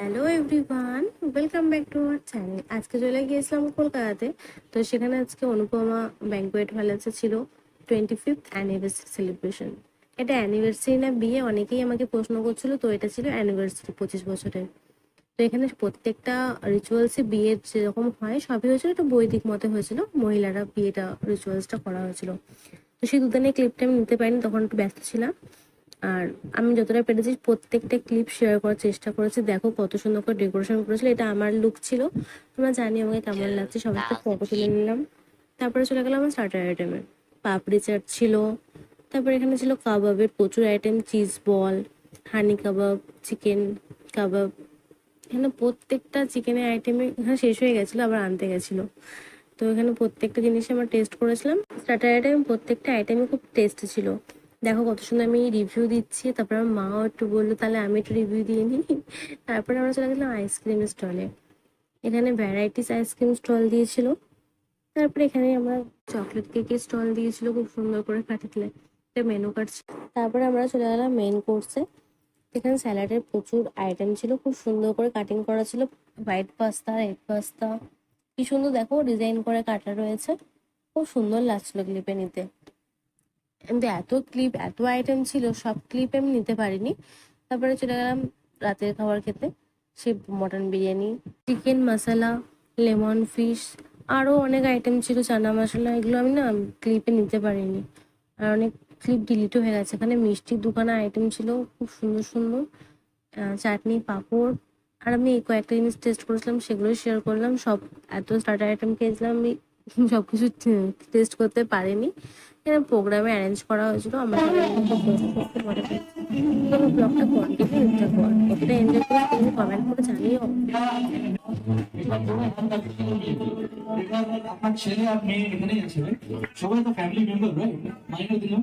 Hello everyone welcome back to our channel আজকে চলে গিয়েছিলাম কলকাতাতে। তো সেখানে আজকে অনুপমা ব্যাঙ্কোয়েট প্যালেসে ছিল টোয়েন্টি ফিফথ অ্যানিভার্সারি সেলিব্রেশন এটা অ্যানিভার্সারি না, বিয়ে, অনেকেই আমাকে প্রশ্ন করছিল, তো এটা ছিল অ্যানিভার্সারি পঁচিশ বছরের। তো এখানে প্রত্যেকটা রিচুয়ালসে বিয়ের যেরকম হয়, সবই হয়েছিল। একটু বৈদিক মতে হয়েছিল। মহিলারা বিয়েটা রিচুয়ালসটা করা হয়েছিল। তো সেই দুদিনের ক্লিপটা আমি নিতে পারিনি, তখন একটু ব্যস্ত ছিলাম। আর আমি যতটা পেরেছি প্রত্যেকটা ক্লিপ শেয়ার করার চেষ্টা করেছি। দেখো কত সুন্দর করে ডেকোরেশন করেছিল এটা আমার লুক ছিল। তোমরা জানি আমাকে কেমন লাগছে সবাই একটা ফটো তুলে নিলাম। তারপরে চলে গেলাম আমার স্টার্টার আইটেমে পাপড়ি চাট ছিল। তারপরে এখানে ছিল কাবাবের প্রচুর item cheese ball honey kebab chicken kebab এখানে প্রত্যেকটা চিকেনের আইটেমে এখানে শেষ হয়ে গেছিল আবার আনতে গেছিল। তো এখানে প্রত্যেকটা জিনিস আমরা টেস্ট করেছিলাম। স্টার্টার আইটেম প্রত্যেকটা আইটেমে খুব টেস্ট ছিল। দেখো কত সুন্দর আমি রিভিউ দিচ্ছি, তারপর আমার মাও একটু বলল, তাহলে আমি একটু রিভিউ দিয়ে নিই। তারপরে আমরা চলে গেলাম আইসক্রিম স্টলে এখানে ভ্যারাইটিস আইসক্রিম স্টল দিয়েছিল। তারপরে এখানে আমরা চকলেট কেকের স্টল দিয়েছিল, খুব সুন্দর করে একটা মেনু কার্ড তারপরে আমরা চলে গেলাম মেন কোর্সে এখানে স্যালাডের প্রচুর আইটেম ছিল, খুব সুন্দর করে কাটিং করা ছিল। হোয়াইট পাস্তা রেড পাস্তা কি সুন্দর দেখো ডিজাইন করে কাটা রয়েছে। খুব সুন্দর লাগছিল ক্লিপে নিতে। কিন্তু এত ক্লিপ এত আইটেম ছিল, সব ক্লিপ আমি নিতে পারিনি। তারপরে চলে গেলাম রাতের খাবার খেতে। সে mutton biryani chicken masala lemon fish আরও অনেক আইটেম ছিল, চানা মশলা, এগুলো আমি না ক্লিপে নিতে পারিনি। আর অনেক ক্লিপ ডিলিটও হয়ে গেছে। এখানে মিষ্টির দোকানে আইটেম ছিল, খুব সুন্দর সুন্দর। চাটনি, পাঁপড়। আর আমি কয়েকটা জিনিস টেস্ট করেছিলাম সেগুলো শেয়ার করলাম। সব এত স্টার্টার আইটেম খেয়েছিলাম, আমি সব কিছু টেস্ট করতে পারিনি। এখানে প্রোগ্রামে অ্যারেঞ্জ করা হয়েছিল। আমরা ব্লগটা কর জানিও। মাইনে দিলাম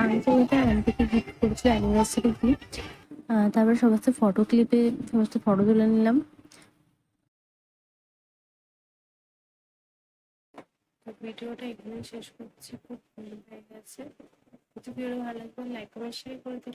আমি গিফট সমস্ত ফটো ক্লিপে সমস্ত ফটো তুলে নিলাম। ভিডিওটা এখানে শেষ করছি, খুব ভালো হয়ে গেছে ভিডিও ভালো লাগবে লাইক করে শেয়ার করে দিন